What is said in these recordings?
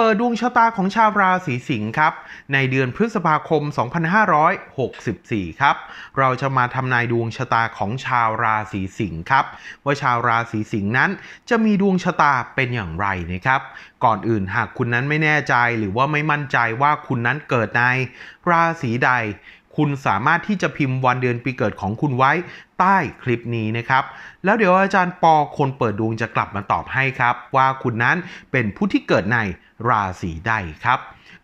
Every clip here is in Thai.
ปิดดวงชะตาของชาวราศีสิงห์ครับ ในเดือนพฤษภาคม 2564 ครับ เราจะมาทำนายดวงชะตาของชาวราศีสิงห์ครับ ว่าชาวราศีสิงห์นั้นจะมีดวงชะตาเป็นอย่างไรนะครับ ก่อนอื่นหากคุณนั้นไม่แน่ใจหรือว่าไม่มั่นใจว่าคุณนั้นเกิดในราศีใดคุณสามารถที่จะพิมพ์วันเดือนปีเกิดของคุณไว้ใต้คลิปนี้นะครับ แล้วเดี๋ยวอาจารย์ปอคนเปิดดวงจะกลับมาตอบให้ครับ ว่าคุณนั้นเป็นผู้ที่เกิดใน ราศีใดครับ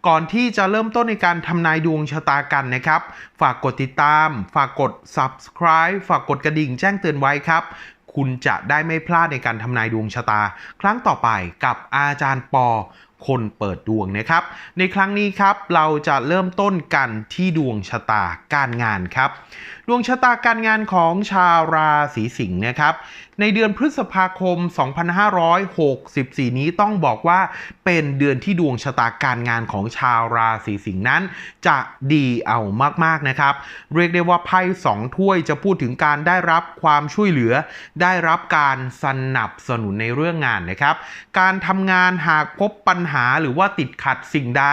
ก่อนที่จะเริ่มต้นในการทำนายดวงชะตากันนะครับ ฝากกดติดตาม ฝากกด subscribe ฝากกดกระดิ่งแจ้งเตือนไว้ครับ คุณจะได้ไม่พลาดในการทำนายดวงชะตา ครั้งต่อไปกับอาจารย์ปอคนเปิดดวงนะครับ ในครั้งนี้ครับเราจะเริ่มต้นกันที่ดวงชะตาการงานครับ ดวงชะตาการงานของชาวราศีสิงห์นะครับ ในเดือนพฤษภาคม 2564 นี้ต้องบอกว่าเป็นเดือนที่ดวงชะตาการงานของชาวราศีสิงห์นั้น จะดีเอามากๆนะครับ เรียกได้ว่าไพ่สองถ้วยจะพูดถึงการได้รับความช่วยเหลือ ได้รับการสนับสนุนในเรื่องงานนะครับ การทำงานหากพบปัญหาหรือว่าติดขัดสิ่งใด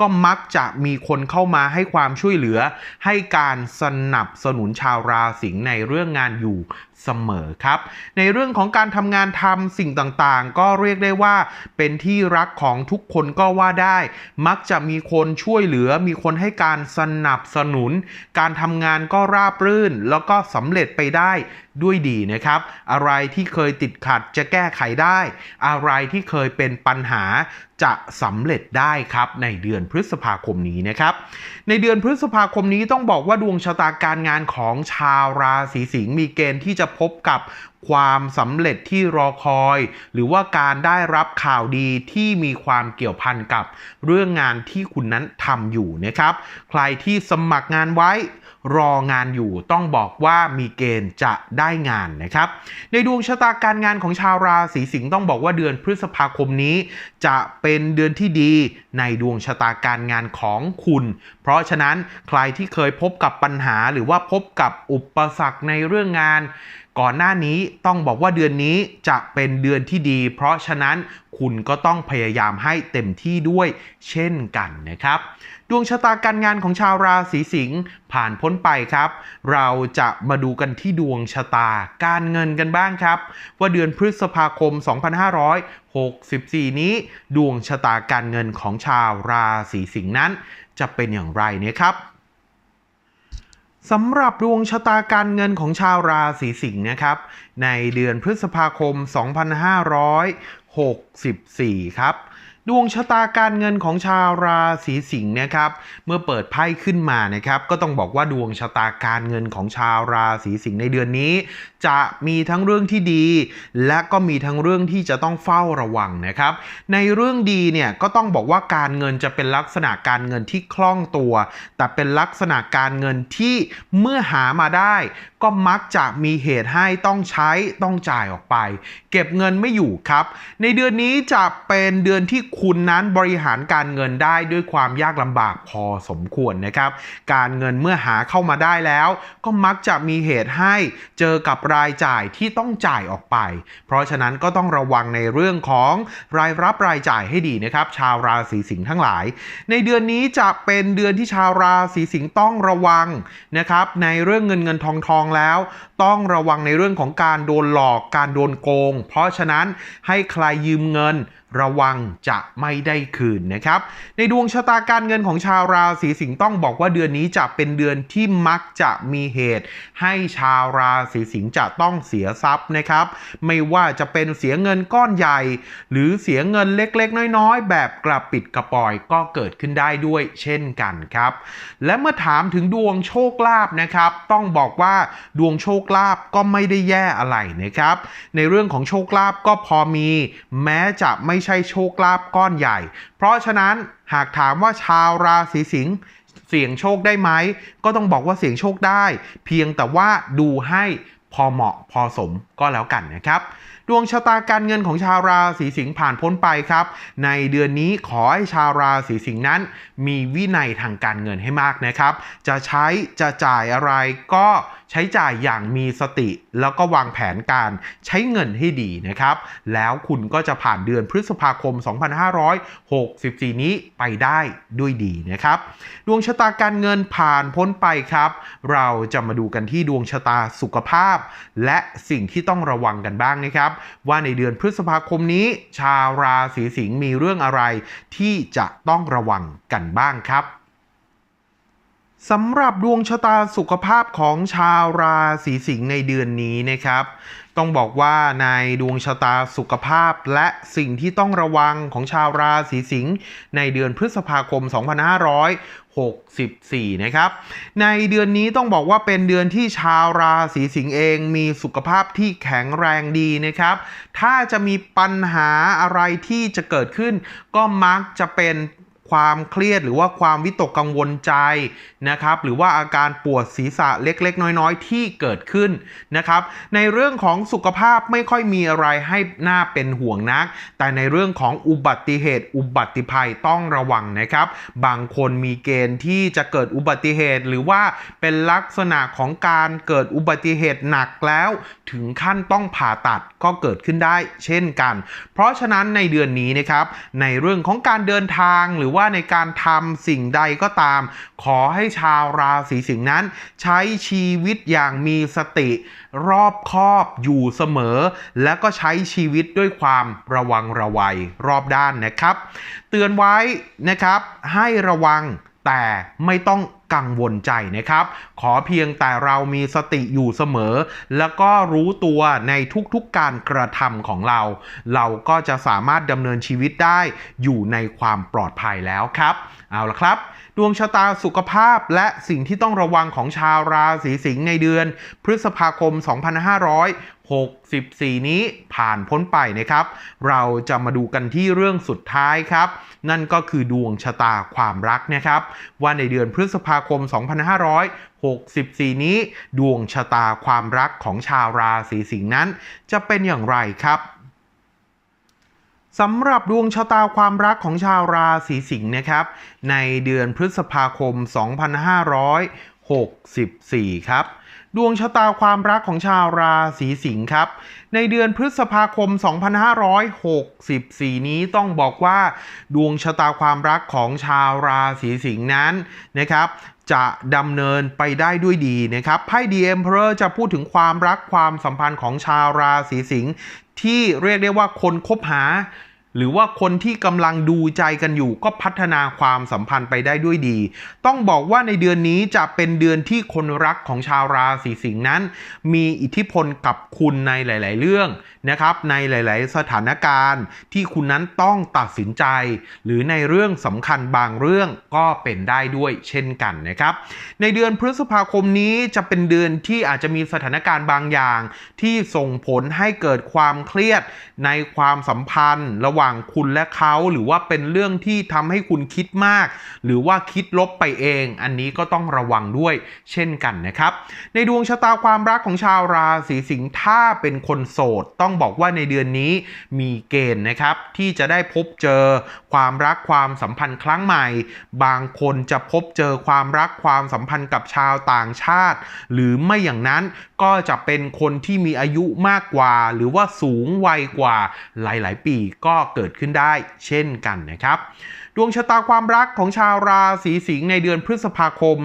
ก็มักจะมีคนเข้ามาให้ความช่วยเหลือ ให้การสนับสนุนชาวราศีในเรื่องงานอยู่เสมอครับในเรื่องของการทำงานทำสิ่งต่างๆ ก็เรียกได้ว่าเป็นที่รักของทุกคนก็ว่าได้ มักจะมีคนช่วยเหลือ มีคนให้การสนับสนุน การทำงานก็ราบรื่น แล้วก็สำเร็จไปได้ ด้วยดีนะครับ อะไรที่เคยติดขัดจะแก้ไขได้ อะไรที่เคยเป็นปัญหาจะสำเร็จได้ครับในเดือนพฤษภาคมนี้นะครับ ในเดือนพฤษภาคมนี้ต้องบอกว่าดวงชะตาการงานของชาวราศีสิงห์มีเกณฑ์ที่จะพบกับความสำเร็จที่รอคอย หรือว่าการได้รับข่าวดีที่มีความเกี่ยวพันกับเรื่องงานที่คุณนั้นทำอยู่นะครับ ใครที่สมัครงานไว้ รองานอยู่ต้องบอกว่ามีเกณฑ์จะได้งานนะครับ ในดวงชะตาการงานของชาวราศีสิงห์ต้องบอกว่าเดือนพฤษภาคมนี้ จะเป็นเดือนที่ดีในดวงชะตาการงานของคุณ เพราะฉะนั้นใครที่เคยพบกับปัญหาหรือว่าพบกับอุปสรรคในเรื่องงาน ก่อนหน้านี้ต้องบอกว่าเดือนนี้จะเป็นเดือนที่ดี เพราะฉะนั้นคุณก็ต้องพยายามให้เต็มที่ด้วยเช่นกันนะครับ ดวงชะตาการงานของชาวราศีสิงห์ผ่านพ้นไปครับ เราจะมาดูกันที่ดวงชะตาการเงินกันบ้างครับ ว่าเดือนพฤษภาคม 2564 นี้ ดวงชะตาการเงินของชาวราศีสิงห์นั้น จะเป็นอย่างไรนะครับ สำหรับดวงชะตาการเงินของชาวราศีสิงห์นะครับ ในเดือนพฤษภาคม 2564 ครับ ดวงชะตาการเงินของชาวราศีสิงห์นะครับ เมื่อเปิดไพ่ขึ้นมานะครับ ก็ต้องบอกว่าดวงชะตาการเงินของชาวราศีสิงห์ในเดือนนี้ จะมีทั้งเรื่องที่ดี และก็มีทั้งเรื่องที่จะต้องเฝ้าระวังนะครับ ในเรื่องดีเนี่ยก็ต้องบอกว่าการเงินจะเป็นลักษณะการเงินที่คล่องตัว แต่เป็นลักษณะการเงินที่เมื่อหามาได้ ก็มักจะมีเหตุให้ต้องใช้ต้องจ่ายออกไป เก็บเงินไม่อยู่ครับ ในเดือนนี้จะเป็นเดือนที่คุณนั้นบริหารการเงินได้ด้วยความยากลำบากพอสมควรนะครับ การเงินเมื่อหาเข้ามาได้แล้ว ก็มักจะมีเหตุให้เจอกับรายจ่ายที่ต้องจ่ายออกไป เพราะฉะนั้นก็ต้องระวังในเรื่องของรายรับรายจ่ายให้ดีนะครับ ชาวราศีสิงห์ทั้งหลาย ในเดือนนี้จะเป็นเดือนที่ชาวราศีสิงห์ต้องระวังนะครับ ในเรื่องเงินเงินทองทองแล้ว ต้องระวังในเรื่องของการโดนหลอกการโดนโกง เพราะฉะนั้นให้ใครยืมเงินระวังจะไม่ได้คืนนะครับ ในดวงชะตาการเงินของชาวราศีสิงห์ต้องบอกว่าเดือนนี้จะเป็นเดือนที่มักจะมีเหตุ ให้ชาวราศีสิงห์จะต้องเสียทรัพย์นะครับ ไม่ว่าจะเป็นเสียเงินก้อนใหญ่ หรือเสียเงินเล็กๆ น้อยๆ แบบกระปิดกระปอยก็เกิดขึ้นได้ด้วยเช่นกันครับ และเมื่อถามถึงดวงโชคลาภนะครับ ต้องบอกว่าดวงโชคลาภก็ไม่ได้แย่อะไรนะครับ ในเรื่องของโชคลาภก็พอมี แม้จะไม่ไม่ใช่โชคลาภก้อนใหญ่ เพราะฉะนั้นหากถามว่าชาวราศีสิงห์เสี่ยงโชคได้ไหม ก็ต้องบอกว่าเสี่ยงโชคได้ เพียงแต่ว่าดูให้พอเหมาะพอสมก็แล้วกันนะครับ ดวงชะตาการเงินของชาวราศีสิงห์ผ่านพ้นไปครับ ในเดือนนี้ขอให้ชาวราศีสิงห์นั้น มีวินัยทางการเงินให้มากนะครับ จะใช้จะจ่ายอะไรก็ ใช้จ่ายอย่างมีสติ แล้วก็วางแผนการใช้เงินให้ดีนะครับ แล้วคุณก็จะผ่านเดือนพฤษภาคม 2564 นี้ไปได้ด้วยดีนะครับ ดวงชะตาการเงินผ่านพ้นไปครับ เราจะมาดูกันที่ดวงชะตาสุขภาพ และสิ่งที่ต้องระวังกันบ้างนะครับ ว่าในเดือนพฤษภาคมนี้ ชาวราศีสิงห์มีเรื่องอะไรที่จะต้องระวังกันบ้างครับ สำหรับดวงชะตาสุขภาพของชาวราศีสิงห์ในเดือนนี้นะครับ ต้องบอกว่าในดวงชะตาสุขภาพและสิ่งที่ต้องระวังของชาวราศีสิงห์ในเดือนพฤษภาคม 2564 นะครับ ในเดือนนี้ต้องบอกว่าเป็นเดือนที่ชาวราศีสิงห์เองมีสุขภาพที่แข็งแรงดีนะครับ ถ้าจะมีปัญหาอะไรที่จะเกิดขึ้น ก็มักจะเป็น ความเครียดหรือว่าความวิตกกังวลใจนะครับ หรือว่าอาการปวดศีรษะเล็กๆ น้อยๆ ที่เกิดขึ้นนะครับ ในเรื่องของสุขภาพไม่ค่อยมีอะไรให้หน่าเป็นห่วงนัก แต่ในเรื่องของอุบัติเหตุ อุบัติภัยต้องระวังนะครับ บางคนมีเกณฑ์ที่จะเกิดอุบัติเหตุ หรือว่าเป็นลักษณะของการเกิดอุบัติเหตุหนักแล้ว ถึงขั้นต้องผ่าตัดก็เกิดขึ้นได้ เช่นกัน เพราะฉะนั้นในเดือนนี้นะครับในเรื่องของการเดินทางหรือว่าว่าในการทำสิ่งใดก็ตาม ขอให้ชาวราศีสิงห์นั้น ใช้ชีวิตอย่างมีสติ รอบคอบอยู่เสมอ และก็ใช้ชีวิตด้วยความระวังระวัยรอบด้านนะครับ เตือนไว้นะครับให้ระวัง แต่ไม่ต้องกังวลใจนะครับ ขอเพียงแต่เรามีสติอยู่เสมอ แล้วก็รู้ตัวในทุกๆการกระทำของเรา เราก็จะสามารถดำเนินชีวิตได้อยู่ในความปลอดภัยแล้วครับ เอาละครับ ดวงชะตาสุขภาพและสิ่งที่ต้องระวังของชาวราศีสิงห์ในเดือน พฤษภาคม 2564 นี้ผ่านพ้นไปนะครับ เราจะมาดูกันที่เรื่องสุดท้ายครับ นั่นก็คือดวงชะตาความรักนะครับ ว่าในเดือนพฤษภาคม 2564 นี้ ดวงชะตาความรักของชาวราศีสิงห์นั้น จะเป็นอย่างไรครับ สำหรับดวงชะตาความรักของชาวราศีสิงห์นะครับ ในเดือนพฤษภาคม 2564 ครับ ดวงชะตาความรักของชาวราศีสิงห์ครับ ในเดือนพฤษภาคม 2564 นี้ต้องบอกว่า ดวงชะตาความรักของชาวราศีสิงห์นั้นนะครับจะดำเนินไปได้ด้วยดีนะครับไพ่ดีเอ็มเพอร์จะพูดถึงความรักความสัมพันธ์ของชาวราศีสิงห์ที่เรียกได้ว่าคนคบหา หรือว่าคนที่กำลังดูใจกันอยู่ก็พัฒนาความสัมพันธ์ไปได้ด้วยดี ต้องบอกว่าในเดือนนี้จะเป็นเดือนที่คนรักของชาวราศีสิงห์นั้น มีอิทธิพลกับคุณในหลาย ๆ เรื่องนะครับ ในหลาย ๆ สถานการณ์ที่คุณนั้นต้องตัดสินใจ หรือในเรื่องสำคัญบางเรื่องก็เป็นได้ด้วยเช่นกันนะครับ ในเดือนพฤษภาคมนี้จะเป็นเดือนที่อาจจะมีสถานการณ์บางอย่าง ที่ส่งผลให้เกิดความเครียดในความสัมพันธ์ระหว่างว่างคุณและเขาหรือว่าเป็นเรื่องที่ทำให้คุณคิดมาก หรือว่าคิดลบไปเอง อันนี้ก็ต้องระวังด้วยเช่นกันนะครับ ในดวงชะตาความรักของชาวราศีสิงห์ถ้าเป็นคนโสด ต้องบอกว่าในเดือนนี้มีเกณฑ์นะครับที่จะได้พบเจอความรักความสัมพันธ์ครั้งใหม่ บางคนจะพบเจอความรักความสัมพันธ์กับชาวต่างชาติ หรือไม่อย่างนั้นก็จะเป็นคนที่มีอายุมากกว่า หรือว่าสูงวัยกว่าหลาย ๆ ปีก็เกิดขึ้นได้เช่นกันนะครับ ดวงชะตาความรักของชาวราศีสิงห์ในเดือนพฤษภาคม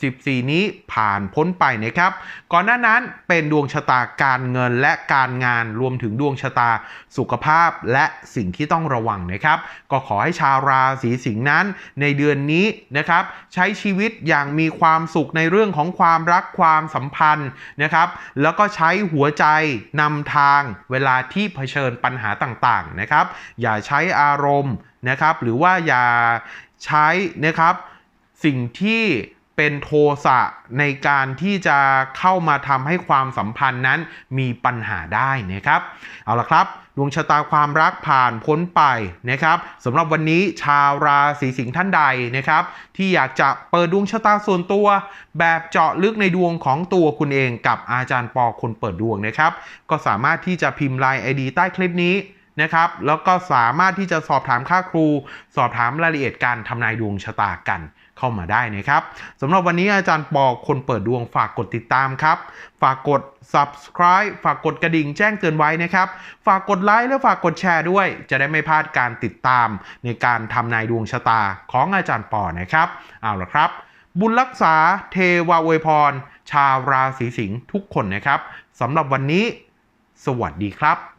64 นี้ผ่านพ้นไปนะครับ ก่อนหน้านั้นเป็นดวงชะตาการเงินและการงานรวมถึงดวงชะตาสุขภาพและสิ่งที่ต้องระวังนะครับ ก็ขอให้ชาวราศีสิงห์นั้นในเดือนนี้นะครับ ใช้ชีวิตอย่างมีความสุขในเรื่องของความรักความสัมพันธ์นะครับ แล้วก็ใช้หัวใจนำทางเวลาที่เผชิญปัญหาต่างๆนะครับ อย่าใช้อารมณ์นะครับ หรือว่าอย่าใช้นะครับสิ่งที่ เป็นโทสะในการที่จะเข้ามาทำให้ความสัมพันธ์นั้นมีปัญหาได้นะครับ เอาละครับดวงชะตาความรักผ่านพ้นไปนะครับสำหรับวันนี้ชาวราศีสิงห์ท่านใดนะครับ ที่อยากจะเปิดดวงชะตาส่วนตัว แบบเจาะลึกในดวงของตัวคุณเองกับอาจารย์ปอคนเปิดดวงนะครับ ก็สามารถที่จะพิมพ์ไลน์ไอดีใต้คลิปนี้นะครับ แล้วก็สามารถที่จะสอบถามค่าครู สอบถามรายละเอียดการทำนายดวงชะตากัน เข้ามาได้นะครับสำหรับวันนี้อาจารย์ปอคนเปิดดวงฝากกดติดตามครับ ฝากกด subscribe ฝากกดกระดิ่งแจ้งเตือนไว้นะครับ ฝากกดไลค์และฝากกดแชร์ด้วย จะได้ไม่พลาดการติดตามในการทำนายดวงชะตาของอาจารย์ปอนะครับ เอาละครับ บุญรักษาเทวาอวยพร ชาวราศีสิงห์ทุกคนนะครับสำหรับวันนี้ สวัสดีครับ